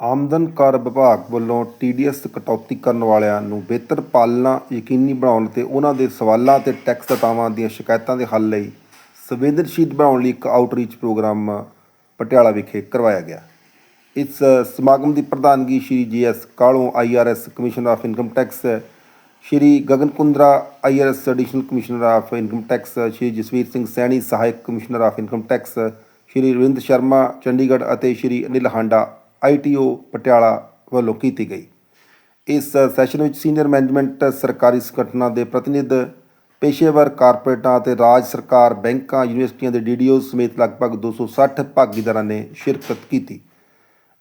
ਆਮਦਨ ਕਰ ਵਿਭਾਗ ਵੱਲੋਂ ਟੀਡੀਐਸ ਕਟੌਤੀ ਕਰਨ ਵਾਲਿਆਂ ਨੂੰ ਬਿਹਤਰ ਪਾਲਣਾ ਯਕੀਨੀ ਬਣਾਉਣ ਤੇ ਉਹਨਾਂ ਦੇ ਸਵਾਲਾਂ ਤੇ ਟੈਕਸ ਦਾਤਾਵਾਂ ਦੀਆਂ ਸ਼ਿਕਾਇਤਾਂ ਦੇ ਹੱਲ ਲਈ ਸੰਵੇਦਨਸ਼ੀਲ ਬਣਾਉਣ ਲਈ ਇੱਕ ਆਊਟਰੀਚ ਪ੍ਰੋਗਰਾਮ ਪਟਿਆਲਾ ਵਿਖੇ ਕਰਵਾਇਆ ਗਿਆ। ਇਸ ਸਮਾਗਮ ਦੀ ਪ੍ਰਧਾਨਗੀ Shri GS Kalon IRS commissioner of income tax, Shri Gagan Kundra IRS additional commissioner of income tax, Shri Jasvir Singh Saini, ਸਹਾਇਕ commissioner of income tax, Shri Ravinder Sharma, Chandigarh ਅਤੇ Shri Anil Handa ITO Patiala ਵੱਲੋਂ ਕੀਤੀ ਗਈ। ਇਸ ਸੈਸ਼ਨ ਵਿੱਚ senior management ਸਰਕਾਰੀ ਸੰਗਠਨਾਂ ਦੇ ਪ੍ਰਤੀਨਿਧ, ਪੇਸ਼ੇਵਰ ਕਾਰਪੋਰੇਟਾਂ ਅਤੇ ਰਾਜ ਸਰਕਾਰ, ਬੈਂਕਾਂ, ਯੂਨੀਵਰਸਿਟੀਆਂ ਦੇ ਡੀਡੀਓ ਸਮੇਤ ਲਗਭਗ 260 ਭਾਗੀਦਾਰਾਂ ਨੇ ਸ਼ਿਰਕਤ ਕੀਤੀ।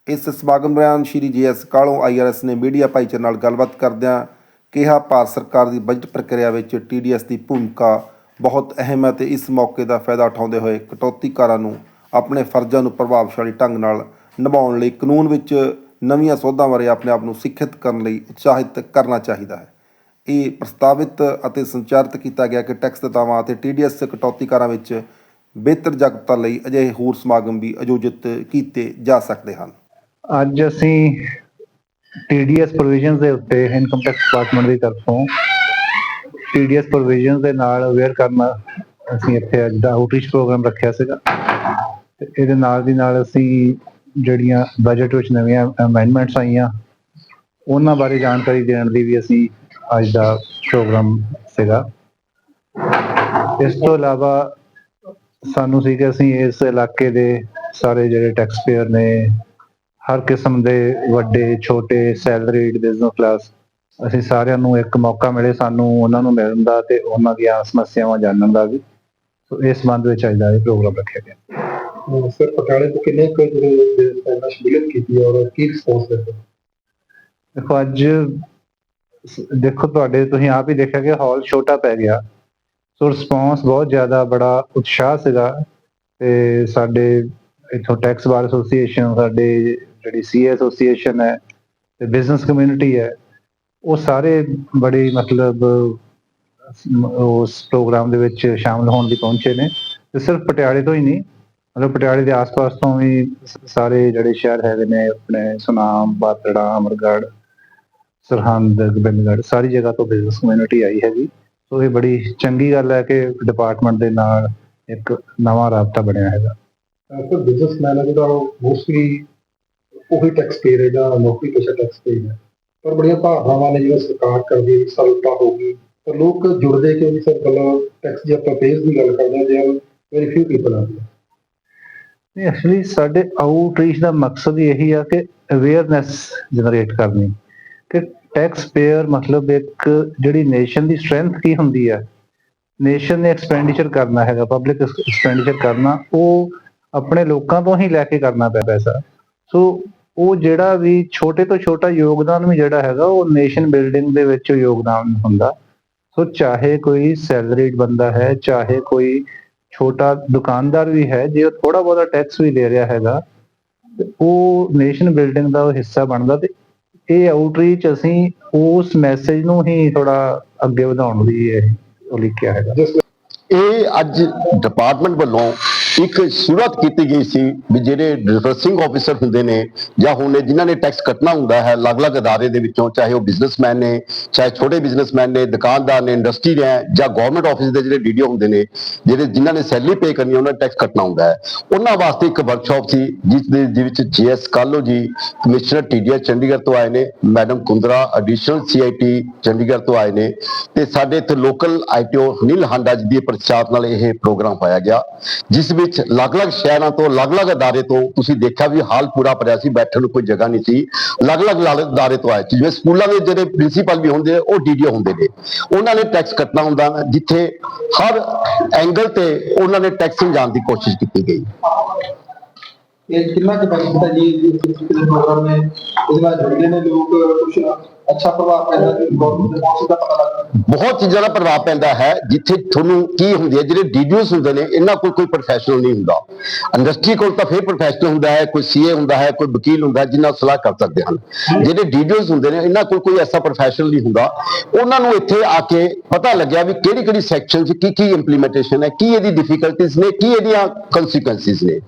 ਇਸ ਸਮਾਗਮ ਦੌਰਾਨ ਸ਼੍ਰੀ ਜੀਐਸ ਕਾਲੋਂ ਆਈਆਰਐਸ ਨੇ ਮੀਡੀਆ ਭਾਈਚਾਰੇ ਨਾਲ ਗੱਲਬਾਤ ਕਰਦਿਆਂ ਕਿਹਾ, ਭਾਰਤ ਸਰਕਾਰ ਦੀ ਬਜਟ ਪ੍ਰਕਿਰਿਆ ਵਿੱਚ ਟੀਡੀਐਸ ਦੀ ਭੂਮਿਕਾ ਬਹੁਤ ਅਹਿਮ ਹੈ ਤੇ ਇਸ ਮੌਕੇ ਦਾ ਫਾਇਦਾ ਉਠਾਉਂਦੇ ਹੋਏ ਕਟੌਤੀਕਾਰਾਂ ਨੂੰ ਆਪਣੇ ਫਰਜ਼ਾਂ ਨੂੰ ਪ੍ਰਭਾਵਸ਼ਾਲੀ ਢੰਗ ਨਾਲ ਨਿਭਾਉਣ ਲਈ ਕਾਨੂੰਨ ਵਿੱਚ ਨਵੀਆਂ ਸੋਧਾਂ ਬਾਰੇ ਆਪਣੇ ਆਪ ਨੂੰ ਸਿੱਖਿਅਤ ਕਰਨ ਲਈ ਉਤਸ਼ਾਹਿਤ ਕਰਨਾ ਚਾਹੀਦਾ ਹੈ। ਇਹ ਪ੍ਰਸਤਾਵਿਤ ਅਤੇ ਸੰਚਾਰਿਤ ਕੀਤਾ ਗਿਆ ਕਿ ਟੈਕਸ ਦਾਤਾਵਾਂ ਅਤੇ ਟੀਡੀਐਸ ਕਟੌਤੀਕਾਰਾਂ ਵਿੱਚ ਬਿਹਤਰ ਜਾਗਰੂਕਤਾ ਲਈ ਅਜਿਹੇ ਹੋਰ ਸਮਾਗਮ ਵੀ ਆਯੋਜਿਤ ਕੀਤੇ ਜਾ ਸਕਦੇ ਹਨ। ਅੱਜ ਅਸੀਂ TDS ਪ੍ਰੋਵੀਜ਼ਨਸ ਦੇ ਉੱਤੇ ਇਨਕਮ ਟੈਕਸ ਡਿਪਾਰਟਮੈਂਟ ਦੀ ਤਰਫੋਂ TDS ਪ੍ਰੋਵੀਜ਼ਨਸ ਦੇ ਨਾਲ ਅਵੇਅਰ ਕਰਨ ਅਸੀਂ ਇੱਥੇ ਅੱਜ ਦਾ ਆਊਟਰੀਚ ਪ੍ਰੋਗਰਾਮ ਰੱਖਿਆ ਸੀਗਾ। ਤੇ ਇਹਦੇ ਨਾਲ ਦੀ ਨਾਲ ਅਸੀਂ ਜਿਹੜੀਆਂ ਬਜਟ ਵਿੱਚ ਨਵੀਆਂ ਅਮੈਂਡਮੈਂਟਸ ਆਈਆਂ, ਉਹਨਾਂ ਬਾਰੇ ਜਾਣਕਾਰੀ ਦੇਣ ਦੀ ਵੀ ਅਸੀਂ ਅੱਜ ਦਾ ਪ੍ਰੋਗਰਾਮ ਸੀਗਾ। ਇਸ ਤੋਂ ਇਲਾਵਾ ਸਾਨੂੰ ਸੀ ਕਿ ਅਸੀਂ ਇਸ ਇਲਾਕੇ ਦੇ ਸਾਰੇ ਜਿਹੜੇ ਟੈਕਸ ਪੇਅਰ ਨੇ, ਹਰ ਕਿਸਮ ਦੇ ਵੱਡੇ, ਛੋਟੇ ਸੈਲਰੀਡ ਬਿਜ਼ਨਸ ਕਲਾਸ ਅਸੀਂ ਸਾਰਿਆਂ ਨੂੰ ਇੱਕ ਮੌਕਾ ਮਿਲੇ ਸਾਨੂੰ ਉਹਨਾਂ ਨੂੰ ਮਿਲਣ ਦਾ ਤੇ ਉਹਨਾਂ ਦੀਆਂ ਸਮੱਸਿਆਵਾਂ ਜਾਣਨ ਦਾ ਵੀ। ਸੋ ਇਸ ਸੰਬੰਧ ਵਿੱਚ ਅੱਜ ਦਾ ਇਹ ਪ੍ਰੋਗਰਾਮ ਰੱਖਿਆ ਗਿਆ। ਸਰ ਪਟਿਆਲੇ ਤੋਂ ਕਿੰਨੇ ਕੁ ਜਿਹੜੇ ਬਿਜ਼ਨਸਮੈਨ ਸ਼ਮੂਲੀਅਤ ਕੀਤੀ ਔਰ ਕੀ ਰਿਸਪੌਂਸ ਹੈ ਦੇਖੋ, ਅੱਜ ਦੇਖੋ, ਤੁਹਾਡੇ ਤੁਸੀਂ ਆਪ ਹੀ ਦੇਖਿਆ ਕਿ ਹਾਲ ਛੋਟਾ ਪੈ ਗਿਆ। ਸੋ ਰਿਸਪੌਂਸ ਬਹੁਤ ਜ਼ਿਆਦਾ ਬੜਾ ਉਤਸ਼ਾਹ ਸੀਗਾ ਤੇ ਸਾਡੇ ਇਥੋਂ ਟੈਕਸ ਬਾਰ ਐਸੋਸੀਏਸ਼ਨ ਸਾਡੇ ਜਿਹੜੀ ਸੀ ਐਸੋਸੀਏਸ਼ਨ ਹੈ ਤੇ ਬਿਜ਼ਨਸ ਕਮਿਊਨਿਟੀ ਹੈ, ਉਹ ਸਾਰੇ ਬੜੇ ਮਤਲਬ ਉਸ ਪ੍ਰੋਗਰਾਮ ਦੇ ਵਿੱਚ ਸ਼ਾਮਲ ਹੋਣ ਲਈ ਪਹੁੰਚੇ ਨੇ। ਤੇ ਸਿਰਫ ਪਟਿਆਲੇ ਤੋਂ ਹੀ ਨਹੀਂ ਮਤਲਬ ਪਟਿਆਲੇ ਦੇ ਆਸ-ਪਾਸ ਤੋਂ ਵੀ ਸਾਰੇ ਜਿਹੜੇ ਸ਼ਹਿਰ ਹੈਗੇ ਨੇ, ਆਪਣੇ ਸੁਨਾਮ, ਬਾਤੜਾ, ਅਮਰਗੜ੍ਹ, ਸਰਹੰਦ, ਗੋਬਿੰਦਗੜ੍ਹ, ਸਾਰੀ ਜਗ੍ਹਾ ਤੋਂ ਬਿਜ਼ਨਸ ਕਮਿਊਨਿਟੀ ਆਈ ਹੈਗੀ। ਸੋ ਇਹ ਬੜੀ ਚੰਗੀ ਗੱਲ ਹੈ ਕਿ ਡਿਪਾਰਟਮੈਂਟ ਦੇ ਨਾਲ ਇੱਕ ਨਵਾਂ ਰਾਬਤਾ ਬਣਿਆ ਹੈਗਾ। ਸਰ ਬਿਜ਼ਨਸਮੈਨ ਹੈ ਜਿਹੜਾ ਉਹ ਮੋਸਟਲੀ ਉਹੀ ਟੈਕਸ ਪੇ ਰਿਹਾ ਜਾਂ ਨੌਕਰੀ ਪੇਸ਼ਾ ਟੈਕਸ ਪੇ ਹੈ। ਪਰ ਬੜੀਆਂ ਭਾਵਨਾਵਾਂ ਨੇ, ਜਿਵੇਂ ਸਰਕਾਰ ਕਰਦੀ ਹੈ ਵੀ ਸਲਟਾ ਹੋਗੀ ਪਰ ਲੋਕ ਜੁੜਦੇ ਕਿ ਨਹੀਂ? ਸਰ, ਗੱਲਾਂ ਟੈਕਸ ਦੀ ਆਪਾਂ ਪੇਸ ਦੀ ਗੱਲ ਕਰਦੇ ਹਾਂ, ਜੇ ਵੈਰੀ ਫਿਊ ਪੀਪਲ ਆ। ਨਹੀਂ ਐਕਚੁਅਲੀ ਸਾਡੇ ਆਊਟਰੀਚ ਦਾ ਮਕਸਦ ਇਹੀ ਆ ਕਿ ਅਵੇਅਰਨੈਸ ਜਨਰੇਟ ਕਰਨੀ। ਕਿ ਟੈਕਸ ਪੇਅਰ ਮਤਲਬ ਇੱਕ ਜਿਹੜੀ ਨੇਸ਼ਨ ਦੀ ਸਟਰੈਂਥ ਕੀ ਹੁੰਦੀ ਹੈ ਨੇਸ਼ਨ ਨੇ ਐਕਸਪੈਂਡੀਚਰ ਕਰਨਾ ਹੈਗਾ ਪਬਲਿਕ ਐਕਸਪੈਂਡੀਚਰ ਕਰਨਾ, ਉਹ ਆਪਣੇ ਲੋਕਾਂ ਤੋਂ ਹੀ ਲੈ ਕੇ ਕਰਨਾ ਪਿਆ ਪੈਸਾ। ਸੋ ਉਹ ਜਿਹੜਾ ਵੀ ਛੋਟੇ ਤੋਂ ਛੋਟਾ ਯੋਗਦਾਨ ਵੀ ਜਿਹੜਾ ਹੈਗਾ, ਉਹ ਨੇਸ਼ਨ ਬਿਲਡਿੰਗ ਦੇ ਵਿੱਚ ਯੋਗਦਾਨ ਹੁੰਦਾ। ਸੋ ਚਾਹੇ ਕੋਈ ਸੈਲਰੀਡ ਬੰਦਾ ਹੈ, ਚਾਹੇ ਕੋਈ ਛੋਟਾ ਦੁਕਾਨਦਾਰ ਵੀ ਹੈ, ਜੇ ਉਹ ਥੋੜਾ ਬਹੁਤਾ ਟੈਕਸ ਵੀ ਦੇ ਰਿਹਾ ਹੈਗਾ, ਉਹ ਨੇਸ਼ਨ ਬਿਲਡਿੰਗ ਦਾ ਉਹ ਹਿੱਸਾ ਬਣਦਾ ਤੇ ਇਹ ਆਊਟਰੀਚ ਅਸੀਂ ਉਸ ਮੈਸੇਜ ਨੂੰ ਹੀ ਥੋੜਾ ਅੱਗੇ ਵਧਾਉਣ ਲਈ ਇਹ ਲਿਖਿਆ ਹੈਗਾ। ਇਹ ਅੱਜ ਡਿਪਾਰਟਮੈਂਟ ਵੱਲੋਂ ਇੱਕ ਸ਼ੁਰੂਆਤ ਕੀਤੀ ਗਈ ਸੀ ਵੀ ਜਿਹੜੇ ਰਿਵਰਸਿੰਗ ਆਫੀਸਰ ਹੁੰਦੇ ਨੇ ਜਾਂ ਹੁਣ ਇਹ ਜਿਨ੍ਹਾਂ ਨੇ ਟੈਕਸ ਕੱਟਣਾ ਹੁੰਦਾ ਹੈ ਅਲੱਗ-ਅਲੱਗ ਅਦਾਰੇ ਦੇ ਵਿੱਚੋਂ ਚਾਹੇ ਉਹ ਬਿਜ਼ਨਸਮੈਨ ਨੇ ਚਾਹੇ ਛੋਟੇ ਬਿਜ਼ਨਸਮੈਨ ਨੇ ਦੁਕਾਨਦਾਰ ਨੇ ਇੰਡਸਟਰੀ ਨੇ ਜਾਂ ਗਵਰਨਮੈਂਟ ਆਫਿਸ ਦੇ ਜਿਹੜੇ ਡੀਡੀਓ ਹੁੰਦੇ ਨੇ ਜਿਹੜੇ ਜਿਨ੍ਹਾਂ ਨੇ ਸੈਲਰੀ ਪੇ ਕਰਨੀ ਹੈ, ਉਹਨਾਂ ਨੇ ਟੈਕਸ ਕੱਟਣਾ ਹੁੰਦਾ ਹੈ। ਉਹਨਾਂ ਵਾਸਤੇ ਇੱਕ ਵਰਕਸ਼ਾਪ ਸੀ ਜਿਸ ਦੇ ਦੇ ਵਿੱਚ ਜੀਐਸ ਕਾਲੋ ਜੀ ਕਮਿਸ਼ਨਰ ਟੀਡੀਐਸ ਚੰਡੀਗੜ੍ਹ ਤੋਂ ਆਏ ਨੇ madam Kundra additional CIT Chandigarh ਤੋਂ ਆਏ ਨੇ ਤੇ ਸਾਡੇ ਇੱਥੇ ਲੋਕਲ ਆਈਟੀਓ ਨੀਲ ਹਾਂਡਾ ਜੀ ਦੀ ਪ੍ਰਚਾਰ ਨਾਲ ਇਹ ਪ੍ਰੋਗਰਾਮ ਪਾਇਆ ਗਿਆ ਜਿਸ ਵਿੱਚ ਅਲੱਗ-ਅਲੱਗ ਸ਼ਹਿਰਾਂ ਤੋਂ, ਅਲੱਗ-ਅਲੱਗ ਅਦਾਰੇ ਤੋਂ ਤੁਸੀਂ ਦੇਖਿਆ ਵੀ ਹਾਲ ਪੂਰਾ ਭਰਿਆ ਸੀ, ਬੈਠਣ ਨੂੰ ਕੋਈ ਜਗ੍ਹਾ ਨਹੀਂ ਸੀ। ਅਲੱਗ-ਅਲੱਗ ਅਦਾਰੇ ਤੋਂ ਆਏ ਸੀ। ਜਿਵੇਂ ਸਕੂਲਾਂ ਦੇ ਜਿਹੜੇ ਪ੍ਰਿੰਸੀਪਲ ਵੀ ਹੁੰਦੇ, ਉਹ ਡੀਡੀਓ ਹੁੰਦੇ ਨੇ। ਉਹਨਾਂ ਨੇ ਟੈਕਸ ਕੱਟਣਾ ਹੁੰਦਾ, ਜਿੱਥੇ ਹਰ ਐਂਗਲ ਤੇ ਉਹਨਾਂ ਨੇ ਟੈਕਸ ਸਮਝਾਉਣ ਦੀ ਕੋਸ਼ਿਸ਼ ਕੀਤੀ ਗਈ। ਇਹ ਕਿੰਨਾ ਕੁ ਬੈਨੀਫਿਟ ਜੀ, ਇਸ ਪ੍ਰੋਗਰਾਮ ਨੇ ਇਸ ਨਾਲ ਜੁੜਦੇ ਨੇ ਲੋਕ ਕੁਝ ਅੱਛਾ ਪ੍ਰਭਾਵ ਪੈਂਦਾ ਹੈ ਗਵਰਨਮੈਂਟ ਦਾ ਪਤਾ ਲੱਗਦਾ ਬਹੁਤ ਚੀਜ਼ਾਂ ਦਾ ਪ੍ਰਭਾਵ ਪੈਂਦਾ ਹੈ, ਜਿੱਥੇ ਤੁਹਾਨੂੰ ਕੀ ਹੁੰਦੀ ਹੈ, ਜਿਹੜੇ ਡੀਡੀਓਸ ਹੁੰਦੇ ਨੇ, ਇਹਨਾਂ ਕੋਲ ਕੋਈ ਪ੍ਰੋਫੈਸ਼ਨਲ ਨਹੀਂ ਹੁੰਦਾ। ਇੰਡਸਟਰੀ ਕੋਲ ਤਾਂ ਫਿਰ ਪ੍ਰੋਫੈਸ਼ਨਲ ਹੁੰਦਾ ਹੈ, ਕੋਈ ਸੀਏ ਹੁੰਦਾ ਹੈ, ਕੋਈ ਵਕੀਲ ਹੁੰਦਾ ਹੈ ਜਿਨ੍ਹਾਂ ਸਲਾਹ ਕਰ ਸਕਦੇ ਹਨ। ਜਿਹੜੇ ਡੀਡੀਓਸ ਹੁੰਦੇ ਨੇ, ਇਹਨਾਂ ਕੋਲ ਕੋਈ ਐਸਾ ਪ੍ਰੋਫੈਸ਼ਨਲ ਨਹੀਂ ਹੁੰਦਾ। ਉਹਨਾਂ ਨੂੰ ਇੱਥੇ ਆ ਕੇ ਪਤਾ ਲੱਗਿਆ ਵੀ ਕਿਹੜੀ ਕਿਹੜੀ ਸੈਕਸ਼ਨ 'ਚ ਕੀ ਕੀ ਇੰਪਲੀਮੈਂਟੇਸ਼ਨ ਹੈ, ਕੀ ਇਹਦੀ ਡਿਫਿਕਲਟੀਜ਼ ਨੇ, ਕੀ ਇਹਦੀਆਂ ਕਨਸੀਕੁਐਂਸਿਸ ਨੇ।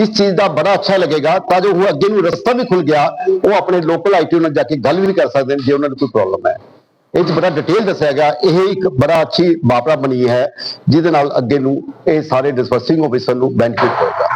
ਇਸ ਚੀਜ਼ ਦਾ ਬੜਾ ਅੱਛਾ ਲੱਗੇਗਾ, ਤਾਂ ਜੋ ਉਹ ਅੱਗੇ ਨੂੰ ਰਸਤਾ ਵੀ ਖੁੱਲ ਗਿਆ, ਉਹ ਆਪਣੇ ਲੋਕਲ ਆਈਟੀ ਨਾਲ ਜਾ ਕੇ ਗੱਲ ਵੀ ਕਰ ਸਕਦੇ ਨੇ ਜੇ ਉਹਨਾਂ ਨੂੰ ਕੋਈ ਪ੍ਰੋਬਲਮ ਹੈ। ਇਹ 'ਚ ਬੜਾ ਡਿਟੇਲ ਦੱਸਿਆ ਗਿਆ। ਇਹ ਇੱਕ ਬੜਾ ਅੱਛੀ ਮਾਪਰਾ ਬਣੀ ਹੈ, ਜਿਹਦੇ ਨਾਲ ਅੱਗੇ ਨੂੰ ਇਹ ਸਾਰੇ ਡਿਸਪਰਸਿੰਗ ਆਫਿਸਰ ਨੂੰ ਬੈਨੀਫਿਟ ਹੋਏਗਾ।